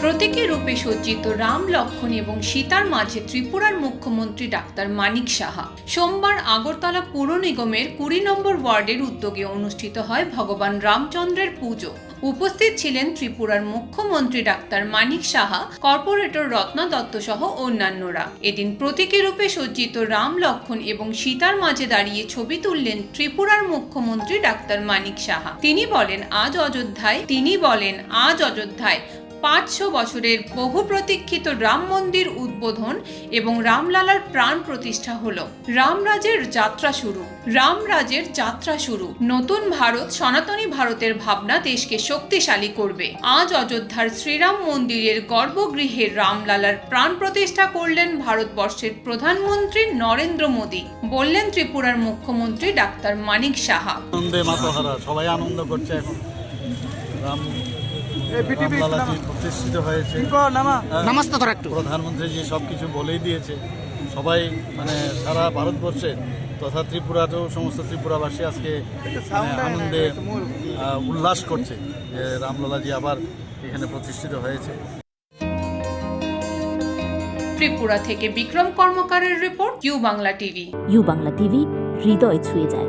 প্রতীকী রূপে সজ্জিত রাম লক্ষণ এবং সীতার মাঝে ত্রিপুরার মুখ্যমন্ত্রী ডাক্তার মানিক সাহা। সোমবার আগরতলা পুর নিগমের কুড়ি নম্বর ওয়ার্ডের উদ্যোগে অনুষ্ঠিত হয় ভগবান রামচন্দ্রের পুজো। উপস্থিত ছিলেন ত্রিপুরার মুখ্যমন্ত্রী ডাক্তার মানিক সাহা, কর্পোরেটর রত্না দত্ত সহ অন্যান্যরা। এদিন প্রতীকী রূপে সজ্জিত রাম লক্ষণ এবং সীতার মাঝে দাঁড়িয়ে ছবি তুললেন ত্রিপুরার মুখ্যমন্ত্রী ডাক্তার মানিক সাহা। তিনি বলেন, আজ অযোধ্যায়। তিনি বলেন, আজ অযোধ্যায়। পাঁচশো বছরের বহু প্রতীক্ষিত রাম মন্দির উদ্বোধন এবং রামলালার প্রাণ প্রতিষ্ঠা হল। রামরাজের যাত্রা শুরু। রামরাজের যাত্রা শুরু। নতুন ভারত, সনাতনী ভারতের ভাবনা দেশকে শক্তিশালী করবে। আজ অযোধ্যার শ্রীরাম মন্দিরের গর্ভগৃহে রামলালার প্রাণ প্রতিষ্ঠা করলেন ভারতবর্ষের প্রধানমন্ত্রী নরেন্দ্র মোদী। বললেন ত্রিপুরার মুখ্যমন্ত্রী ডাক্তার মানিক সাহা। সবাই আনন্দ করছে প্রতিষ্ঠিত হয়েছে। হ্যাঁ, নামাজটা ধর একটু। প্রধানমন্ত্রী যে সব কিছু বলেই দিয়েছে সবাই মানে সারা ভারতবর্ষে তথা ত্রিপুরাতেও সমস্ত ত্রিপুরাবাসী আজকে মানে আনন্দে আহ, উল্লাস করছে যে রামলালাজি আবার এখানে প্রতিষ্ঠিত হয়েছে। ত্রিপুরা থেকে Bikram কর্মকারের report U Bangla TV. U Bangla TV হৃদয় ছুঁয়ে যায়।